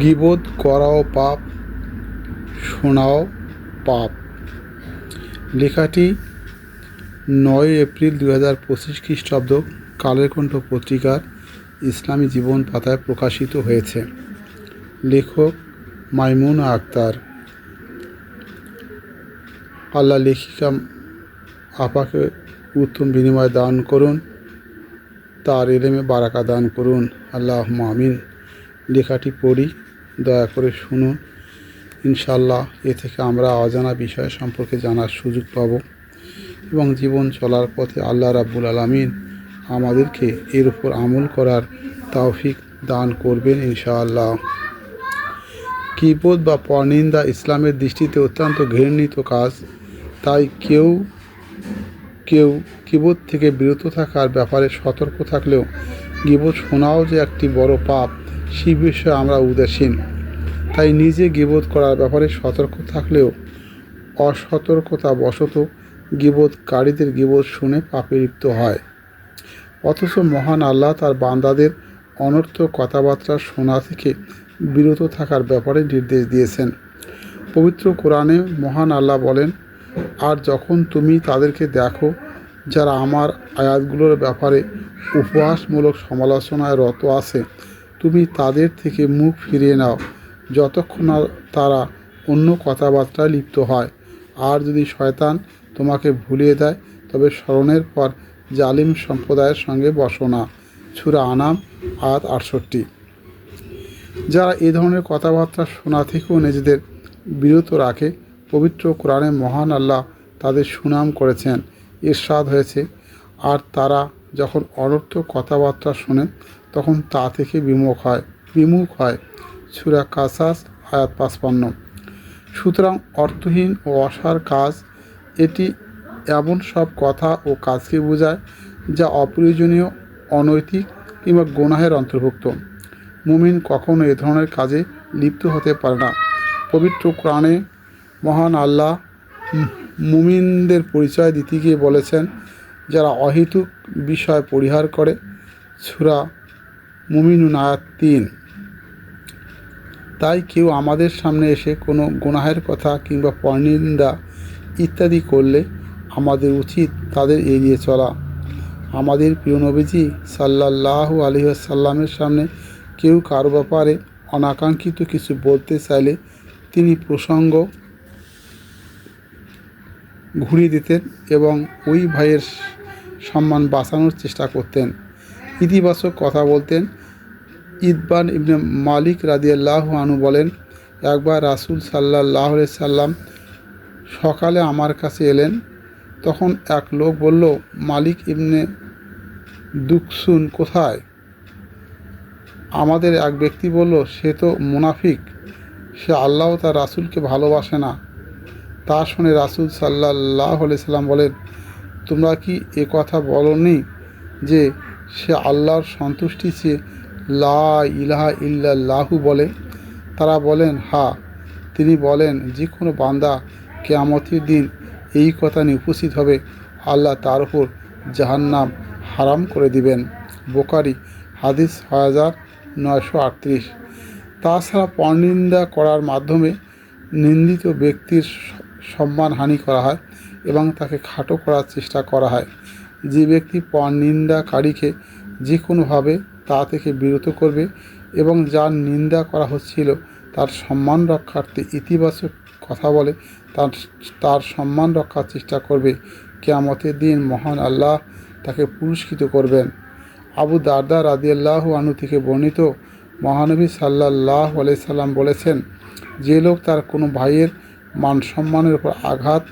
গীবত করাও পাপ, শোনাও পাপ। লেখাটি নয় এপ্রিল দু হাজার পঁচিশ খ্রিস্টাব্দ কালের কণ্ঠ পত্রিকার ইসলামী জীবন পাতায় প্রকাশিত হয়েছে। লেখক মাইমুনা আক্তার। আল্লাহ লেখিকা আপাকে উত্তম বিনিময় দান করুন, তার এলেমে বারাকা দান করুন। আল্লাহ আমিন। লেখাটি পড়ি, দয়া করে শুনুন। ইনশাল্লাহ এ থেকে আমরা অজানা বিষয় সম্পর্কে জানার সুযোগ পাব এবং জীবন চলার পথে আল্লাহ রাব্বুল আলমিন আমাদেরকে এর উপর আমল করার তৌফিক দান করবেন ইনশাআল্লাহ। কিবোধ বা পরনিন্দা ইসলামের দৃষ্টিতে অত্যন্ত ঘৃণিত কাজ, তাই কেউ কেউ কিবোধ থেকে বিরত থাকার ব্যাপারে সতর্ক থাকলেও গিবোধ শোনাও যে একটি বড় পাপ সেই বিষয়ে আমরা উদাসীন। তাই নিজে গিবোধ করার ব্যাপারে সতর্ক থাকলেও অসতর্কতা বশত গিবোধকারীদের গিবোধ শুনে পাপে লিপ্ত হয়। অথচ মহান আল্লাহ তার বান্দাদের অনর্থ কথাবার্তা শোনা থেকে বিরত থাকার ব্যাপারে নির্দেশ দিয়েছেন। পবিত্র কোরআনে মহান আল্লাহ বলেন, আর যখন তুমি তাদেরকে দেখো যারা আমার আয়াতগুলোর ব্যাপারে উপহাসমূলক সমালোচনায় রত আছে তুমি তাদের থেকে মুখ ফিরিয়ে নাও, যতক্ষণ তারা অন্য কথাবার্তায় লিপ্ত হয়। আর যদি শয়তান তোমাকে ভুলিয়ে দেয়, তবে স্মরণের পর জালিম সম্প্রদায়ের সঙ্গে বসো না। ছুরা আনাম, আয়াত আটষট্টি। যারা এ ধরনের কথাবার্তা শোনা থেকেও নিজেদের বিরত রাখে, পবিত্র কোরআনে মহান আল্লাহ তাদের সুনাম করেছেন ইরশাদ হয়েছে। আর তারা যখন অনর্থ কথাবার্তা শোনে তখন তা থেকে বিমুখ হয়। বিমুখ হয়। সুরা কাসাস, আয়াত পাঁচপান্ন। সুতরাং অর্থহীন ও অসার কাজ, এটি এমন সব কথা ও কাজকে বোঝায় যা অপ্রয়োজনীয়, অনৈতিক কিংবা গোনাহের অন্তর্ভুক্ত। মুমিন কখনো এ ধরনের কাজে লিপ্ত হতে পারে না। পবিত্র কোরআনে মহান আল্লাহ মুমিনদের পরিচয় দিতে গিয়ে বলেছেন যারা অহেতুক বিষয় পরিহার করে, সুরা মুমিনুন আয়াত তিন। তাই কেউ আমাদের সামনে এসে কোনো গুনাহের কথা কিংবা পরনিন্দা ইত্যাদি করলে আমাদের উচিত তাদের এড়িয়ে চলা। আমাদের প্রিয় নবীজি সাল্লাল্লাহু আলহিহাসাল্লামের সামনে কেউ কারও ব্যাপারে অনাকাঙ্ক্ষিত কিছু বলতে চাইলে তিনি প্রসঙ্গ ঘুরিয়ে দিতেন এবং ওই ভাইয়ের সম্মান বাঁচানোর চেষ্টা করতেন। ইতিবাচক কথা বলতেন। ইদবান ইবনে মালিক রাদিয়াল্লাহু আনু বলেন, একবার রাসুল সাল্লাহ সাল্লাম সকালে আমার কাছে এলেন, তখন এক লোক বলল, মালিক ইবনে দুকসুন কোথায়? আমাদের এক ব্যক্তি বলল, সে তো মুনাফিক, সে আল্লাহ তার রাসুলকে ভালোবাসে না। তা শুনে রাসুল সাল্লাহ সাল্লাম বলেন, তোমরা কি এ কথা বলনি যে সে আল্লাহর সন্তুষ্টি চেয়ে লা ইলাহা ইল্লাল্লাহু বলে? তারা বলেন, হা। তিনি বলেন যে কোনো বান্দা কেয়ামতের দিন এই কথা নিয়ে উপস্থিত হবে, আল্লাহ তার উপর জাহান্নাম হারাম করে দিবেন। বোকারি হাদিস হাজার নয়শো আটত্রিশ। তাছাড়া পরনিন্দা করার মাধ্যমে নিন্দিত ব্যক্তির সম্মানহানি করা হয় এবং তাকে খাটো করার চেষ্টা করা হয়। যে ব্যক্তি পরনিন্দাকারীকে যে কোনোভাবে তা থেকে বিরত করবে এবং যার নিন্দা করা হচ্ছিল, তার সম্মান রক্ষার্থে ইতিবাচক কথা বলে, তার তার সম্মান রক্ষার চেষ্টা করবে। কেয়ামতের দিন মহান আল্লাহ তাকে পুরস্কৃত করবেন। আবু দারদা রাদিয়াল্লাহু আনু থেকে বর্ণিত মহানবী সাল্লাহ সাল্লাম বলেছেন, যে লোক তার কোনো ভাইয়ের মান সম্মানের উপর আঘাত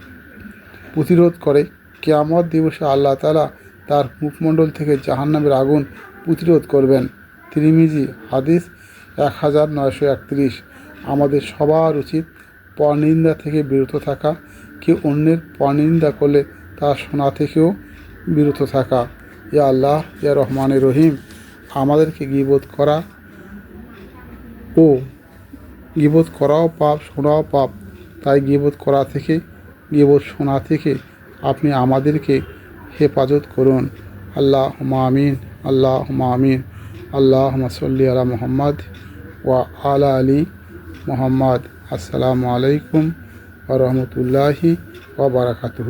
প্রতিরোধ করে। কেয়ামত দিবসে আল্লাহ তালা তার মুখমণ্ডল থেকে জাহান্নামের আগুন প্রতিরোধ করবেন। ত্রিমিজি হাদিস এক হাজার নয়শো একত্রিশ। আমাদের সবার উচিত পরনিন্দা থেকে বিরত থাকা। কেউ অন্যের পরনিন্দা করলে তা শোনা থেকেও বিরত থাকা। ইয়া আল্লাহ, ইয়া রহমান রহিম, আমাদেরকে গিবোধ করা ও গিবোধ করাও পাপ, শোনাও পাপ। তাই গিবোধ করা থেকে গিবোধ শোনা থেকে আপনি আমাদেরকে হেফাজত করুন। আল্লাহ মামিন আল্লাহ মামিন আল্লাহ মাসল্লি আলা মোহাম্মদ ওয়া আলা আলী মোহাম্মদ। আসসালামু আলাইকুম ওয়া বারাকাতুহু।